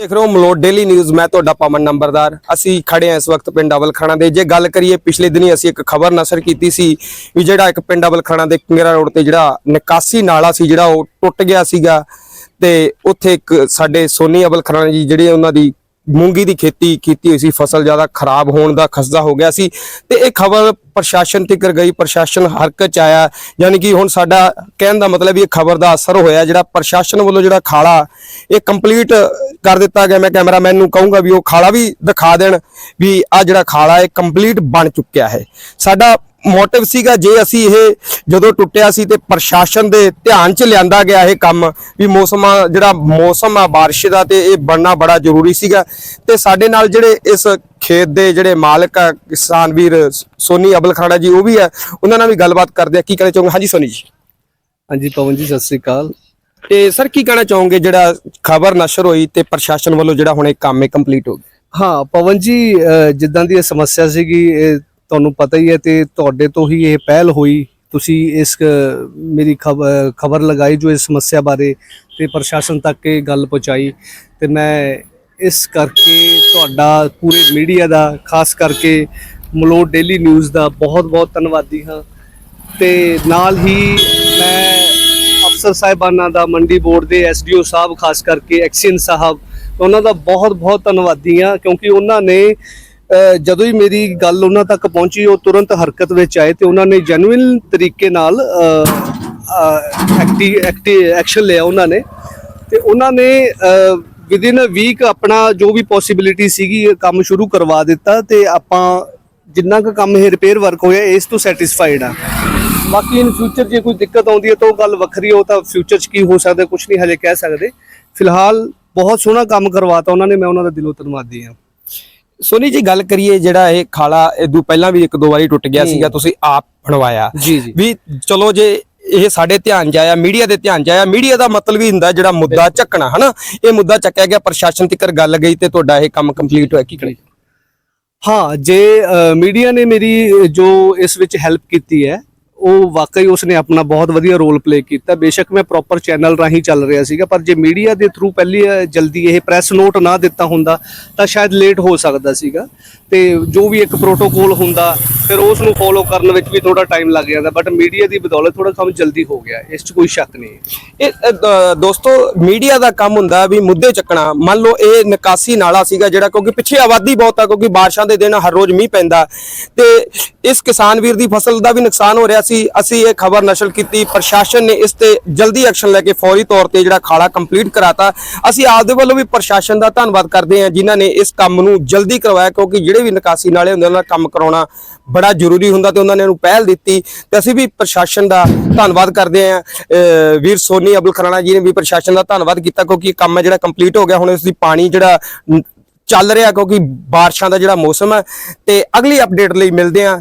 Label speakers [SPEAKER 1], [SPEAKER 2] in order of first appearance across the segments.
[SPEAKER 1] ਦੇਖ ਰਹੇ ਹੋ ਮਲੋਟ ਡੇਲੀ ਨਿਊਜ਼ ਮੈਂ ਤੁਹਾਡਾ ਪਵਨ ਨੰਬਰਦਾਰ। ਅਸੀਂ ਖੜੇ ਹਾਂ ਇਸ ਵਕਤ ਪਿੰਡ ਅਵਲਖਾਣਾ ਦੇ। ਜੇ ਗੱਲ ਕਰੀਏ, ਪਿਛਲੇ ਦਿਨੀ ਅਸੀਂ ਇੱਕ ਖਬਰ ਨਸ਼ਰ ਕੀਤੀ ਸੀ ਵੀ ਜਿਹੜਾ ਇੱਕ ਪਿੰਡ ਅਵਲਖਾਣਾ ਦੇ ਕਿੰਗਰਾ ਰੋਡ ਤੇ ਜਿਹੜਾ ਨਿਕਾਸੀ ਨਾਲਾ ਸੀ, ਜਿਹੜਾ ਉਹ ਟੁੱਟ ਗਿਆ ਸੀਗਾ ਤੇ ਉੱਥੇ ਇੱਕ ਸਾਡੇ ਸੋਨੀ ਅਵਲਖਾਣਾ ਜੀ, ਜਿਹੜੇ ਉਹਨਾਂ ਦੀ ਮੂੰਗੀ ਦੀ ਖੇਤੀ ਕੀਤੀ ਹੋਈ ਸੀ, ਫਸਲ ਜ਼ਿਆਦਾ ਖਰਾਬ ਹੋਣ ਦਾ ਖਸਦਾ ਹੋ ਗਿਆ ਸੀ ਤੇ ਇਹ ਖਬਰ ਪ੍ਰਸ਼ਾਸਨ ਤੱਕ ਗਈ, ਪ੍ਰਸ਼ਾਸਨ ਹਰਕਤ ਚ ਆਇਆ, ਯਾਨੀ ਕਿ ਹੁਣ ਸਾਡਾ ਕਹਿਣ ਦਾ ਮਤਲਬ ਇਹ ਖਬਰ ਦਾ ਅਸਰ ਹੋਇਆ, ਜਿਹੜਾ ਪ੍ਰਸ਼ਾਸਨ ਵੱਲੋਂ ਜਿਹੜਾ ਖਾਲਾ, ਇਹ ਕੰਪਲੀਟ ਕਰ ਦਿੱਤਾ ਗਿਆ, ਮੈਂ ਕੈਮਰਾਮੈਨ ਨੂੰ ਕਹੂੰਗਾ ਵੀ ਉਹ ਖਾਲਾ ਵੀ ਦਿਖਾ ਦੇਣ ਵੀ ਆ ਜਿਹੜਾ ਖਾਲਾ, ਇਹ ਕੰਪਲੀਟ ਬਣ ਚੁੱਕਿਆ ਹੈ। ਸਾਡਾ ਮੋਟਿਵ ਸੀਗਾ ਜੇ ਅਸੀਂ ਇਹ ਜਦੋਂ ਟੁੱਟਿਆ ਸੀ ਤੇ ਪ੍ਰਸ਼ਾਸਨ ਦੇ ਧਿਆਨ 'ਚ ਲਿਆਂਦਾ ਗਿਆ ਇਹ ਕੰਮ ਵੀ ਮੌਸਮ ਆ ਜਿਹੜਾ ਮੌਸਮ ਆ بارش ਦਾ ਤੇ ਇਹ ਬਣਨਾ ਬੜਾ ਜ਼ਰੂਰੀ ਸੀਗਾ ਤੇ ਸਾਡੇ ਨਾਲ ਜਿਹੜੇ ਇਸ ਖੇਤ ਦੇ ਜਿਹੜੇ ਮਾਲਕ ਆ ਕਿਸਾਨ ਵੀਰ ਸੋਨੀ ਅਬਲ ਖਾੜਾ ਜੀ ਉਹ ਵੀ ਆ ਉਹਨਾਂ ਨਾਲ ਵੀ ਗੱਲਬਾਤ ਕਰਦੇ ਆ ਕੀ ਕਹਿਣਾ ਚਾਹੋਗੇ ਹਾਂਜੀ ਸੋਨੀ ਜੀ
[SPEAKER 2] ਹਾਂਜੀ ਪਵਨ ਜੀ ਸਤਿ ਸ੍ਰੀ ਅਕਾਲ
[SPEAKER 1] ਤੇ ਸਰ ਕੀ ਕਹਿਣਾ ਚਾਹੋਗੇ ਜਿਹੜਾ ਖਬਰ ਨਸ਼ਰ ਹੋਈ ਤੇ ਪ੍ਰਸ਼ਾਸਨ ਵੱਲੋਂ ਜਿਹੜਾ ਹੁਣ ਇਹ ਕੰਮ ਹੈ ਕੰਪਲੀਟ ਹੋ ਗਿਆ
[SPEAKER 2] ਹਾਂ ਪਵਨ ਜੀ ਅਹ ਜਿੱਦਾਂ ਦੀ ਇਹ ਸਮੱਸਿਆ ਸੀਗੀ ਇਹ ਤੁਹਾਨੂੰ ਪਤਾ ਹੀ ਹੈ ਤੇ ਤੁਹਾਡੇ ਤੋਂ ਹੀ ਇਹ ਪਹਿਲ ਹੋਈ। ਤੁਸੀਂ ਇਸ ਅਹ, ਮੇਰੀ ਖਬਰ ਲਗਾਈ ਜੋ ਇਸ ਸਮੱਸਿਆ ਬਾਰੇ ਤੇ ਪ੍ਰਸ਼ਾਸਨ ਤੱਕ ਇਹ ਗੱਲ ਪਹੁੰਚਾਈ। ਤੇ ਮੈਂ ਇਸ ਕਰਕੇ ਤੁਹਾਡਾ ਪੂਰੇ ਮੀਡੀਆ ਦਾ ਖਾਸ ਕਰਕੇ ਮਲੋਟ ਡੇਲੀ ਨਿਊਜ਼ ਦਾ ਬਹੁਤ-ਬਹੁਤ ਧੰਨਵਾਦੀ ਹਾਂ। ਤੇ ਨਾਲ ਹੀ ਮੈਂ ਅਫਸਰ ਸਾਹਿਬਾਨਾਂ ਦਾ ਮੰਡੀ ਬੋਰਡ ਦੇ ਐਸਡੀਓ ਸਾਹਿਬ ਖਾਸ ਕਰਕੇ ਐਕਸੀਅਨ ਸਾਹਿਬ ਉਹਨਾਂ ਦਾ ਬਹੁਤ ਬਹੁਤ ਧੰਨਵਾਦੀ ਹਾਂ ਕਿਉਂਕਿ ਉਹਨਾਂ ਨੇ ਜਦੋਂ ਹੀ ਮੇਰੀ ਗੱਲ ਉਹਨਾਂ ਤੱਕ ਪਹੁੰਚੀ, ਉਹ ਤੁਰੰਤ ਹਰਕਤ ਵਿੱਚ ਆਏ ਤੇ ਉਹਨਾਂ ਨੇ ਜੈਨੂਇਨ ਤਰੀਕੇ ਨਾਲ ਐਕਟੀ ਐਕਟੀ ਐਕਸ਼ਨ ਲਿਆ ਉਹਨਾਂ ਨੇ। ਤੇ ਉਹਨਾਂ ਨੇ ਵਿਦਿਨ ਅ ਵੀਕ ਆਪਣਾ ਜੋ ਵੀ ਪੋਸਿਬਿਲਿਟੀ ਸੀਗੀ ਕੰਮ ਸ਼ੁਰੂ ਕਰਵਾ ਦਿੱਤਾ ਤੇ ਆਪਾਂ ਜਿੰਨਾ ਕੁ ਕੰਮ ਇਹ ਰਿਪੇਅਰ ਵਰਕ ਹੋਇਆ, ਇਸ ਤੋਂ ਸੈਟੀਸਫਾਈਡ ਆ। ਬਾਕੀ ਇਨ ਫਿਊਚਰ ਜੇ ਕੋਈ ਦਿੱਕਤ ਆਉਂਦੀ ਹੈ ਤਾਂ ਉਹ ਗੱਲ ਵੱਖਰੀ ਹੈ ਉਹ ਤਾਂ ਫਿਊਚਰ 'ਚ ਕੀ ਹੋ ਸਕਦਾ ਕੁਝ ਨਹੀਂ ਹਲੇ ਕਹਿ ਸਕਦੇ। ਫਿਲਹਾਲ ਬਹੁਤ ਸੋਹਣਾ ਕੰਮ ਕਰਵਾਤਾ ਉਹਨਾਂ ਨੇ, ਮੈਂ ਉਹਨਾਂ ਦਾ ਦਿਲੋਂ ਧੰਨਵਾਦੀ ਹਾਂ।
[SPEAKER 1] ਸੋਨੀ ਜੀ ਗੱਲ ਕਰੀਏ ਜਿਹੜਾ ਇਹ ਖਾਲਾ ਇਦੋਂ ਪਹਿਲਾਂ ਵੀ ਇੱਕ ਦੋ ਵਾਰੀ ਟੁੱਟ ਗਿਆ ਸੀਗਾ ਤੁਸੀਂ ਆਪ ਬਣਵਾਇਆ। ਵੀ ਚਲੋ ਜੇ ਇਹ ਸਾਡੇ ਧਿਆਨ 'ਚ ਆਇਆ ਮੀਡੀਆ ਦੇ ਧਿਆਨ 'ਚ ਆਇਆ ਮੀਡੀਆ ਦਾ ਮਤਲਬ ਹੀ ਹੁੰਦਾ ਜਿਹੜਾ ਮੁੱਦਾ ਚੱਕਣਾ ਹਨਾ? ਇਹ ਮੁੱਦਾ ਚੱਕਿਆ ਗਿਆ ਪ੍ਰਸ਼ਾਸਨ ਤੱਕ ਗੱਲ ਗਈ ਤੇ ਤੁਹਾਡਾ ਇਹ ਕੰਮ ਕੰਪਲੀਟ ਹੋਇਆ ਕੀ ਕਰੀ
[SPEAKER 2] ਹਾਂ ਜੇ ਮੀਡੀਆ ਨੇ ਮੇਰੀ ਜੋ ਇਸ ਵਿੱਚ ਹੈਲਪ ਕੀਤੀ ਹੈ ਉਹ ਵਾਕਈ ਉਸਨੇ ਆਪਣਾ ਬਹੁਤ ਵਧੀਆ ਰੋਲ ਪਲੇ ਕੀਤਾ। ਬੇਸ਼ੱਕ ਮੈਂ ਪ੍ਰੋਪਰ ਚੈਨਲ ਰਾਹੀਂ ਚੱਲ ਰਿਹਾ ਸੀਗਾ, ਪਰ ਜੇ ਮੀਡੀਆ ਦੇ ਥਰੂ ਪਹਿਲੀ ਜਲਦੀ ਇਹ ਪ੍ਰੈਸ ਨੋਟ ਨਾ ਦਿੱਤਾ ਹੁੰਦਾ, ਤਾਂ ਸ਼ਾਇਦ ਲੇਟ ਹੋ ਸਕਦਾ ਸੀਗਾ। ਤੇ ਜੋ ਵੀ ਇੱਕ ਪ੍ਰੋਟੋਕੋਲ ਹੁੰਦਾ ਫਿਰ ਉਸ ਨੂੰ ਫੋਲੋ ਕਰਨ ਵਿੱਚ ਵੀ ਥੋੜਾ ਟਾਈਮ ਲੱਗ ਜਾਂਦਾ ਬਟ ਮੀਡੀਆ ਦੀ ਬਦੌਲਤ ਥੋੜਾ ਕੰਮ ਜਲਦੀ ਹੋ ਗਿਆ ਇਸ 'ਚ ਕੋਈ ਸ਼ੱਕ ਨਹੀਂ
[SPEAKER 1] ਇਹ ਅ, ਦ- ਦੋਸਤੋ ਮੀਡੀਆ ਦਾ ਕੰਮ ਹੁੰਦਾ ਵੀ ਮੁੱਦੇ ਚੱਕਣਾ ਮੰਨ ਲਓ ਇਹ ਨਿਕਾਸੀ ਨਾਲਾ ਸੀਗਾ ਜਿਹੜਾ ਕਿਉਂਕਿ ਪਿੱਛੇ ਆਬਾਦੀ ਬਹੁਤ ਆ ਕਿਉਂਕਿ ਬਾਰਿਸ਼ਾਂ ਦੇ ਦਿਨ ਹਰ ਰੋਜ਼ ਮੀਂਹ ਪੈਂਦਾ। ਤੇ ਇਸ ਕਿਸਾਨ ਵੀਰ ਦੀ ਫਸਲ ਦਾ ਵੀ ਨੁਕਸਾਨ ਹੋ ਰਿਹਾ ਸੀ ਅਸੀਂ ਇਹ ਖਬਰ ਨਸ਼ਰ ਕੀਤੀ ਪ੍ਰਸ਼ਾਸਨ ਨੇ ਇਸ ਤੇ ਜਲਦੀ ਐਕਸ਼ਨ ਲੈ ਕੇ ਫੌਰੀ ਤੌਰ ਤੇ ਜਿਹੜਾ ਖਾਲਾ ਕੰਪਲੀਟ ਕਰਾਤਾ। ਅਸੀਂ ਆਪਦੇ ਵੱਲੋਂ ਵੀ ਪ੍ਰਸ਼ਾਸਨ ਦਾ ਧੰਨਵਾਦ ਕਰਦੇ ਹਾਂ ਜਿਨ੍ਹਾਂ ਨੇ ਇਸ ਕੰਮ ਨੂੰ ਜਲਦੀ ਕਰਵਾਇਆ ਕਿਉਂਕਿ ਜਿਹੜੇ ਵੀ ਨਿਕਾਸੀ ਨਾਲੇ ਹੁੰਦੇ ਉਹਨਾਂ ਦਾ ਕੰਮ ਕਰਾਉਣਾ ਬੜਾ ਜ਼ਰੂਰੀ ਹੁੰਦਾ ਤੇ ਉਹਨਾਂ ਨੇ ਇਹਨੂੰ ਪਹਿਲ ਦਿੱਤੀ ਤੇ ਅਸੀਂ ਵੀ ਪ੍ਰਸ਼ਾਸਨ ਦਾ ਧੰਨਵਾਦ ਕਰਦੇ ਹਾਂ। ਵੀਰ ਸੋਨੀ ਅਬਦੁਲ ਖਰਾਣਾ ਜੀ ਨੇ ਵੀ ਪ੍ਰਸ਼ਾਸਨ ਦਾ ਧੰਨਵਾਦ ਕੀਤਾ ਕਿਉਂਕਿ ਇਹ ਕੰਮ ਹੈ ਜਿਹੜਾ ਕੰਪਲੀਟ ਹੋ ਗਿਆ, ਹੁਣ ਇਸ ਦੀ ਪਾਣੀ ਜਿਹੜਾ ਚੱਲ ਰਿਹਾ ਕਿਉਂਕਿ ਬਾਰਿਸ਼ਾਂ ਦਾ ਜਿਹੜਾ ਮੌਸਮ ਹੈ ਤੇ ਅਗਲੀ ਅਪਡੇਟ ਲਈ ਮਿਲਦੇ ਹਾਂ।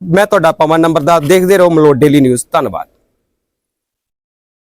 [SPEAKER 1] ਮੈਂ ਤੁਹਾਡਾ ਪਵਨ ਨੰਬਰ ਦਾ, ਦੇਖਦੇ ਰਹੋ ਮਲੋਟ ਡੇਲੀ ਨਿਊਜ਼ ਧੰਨਵਾਦ।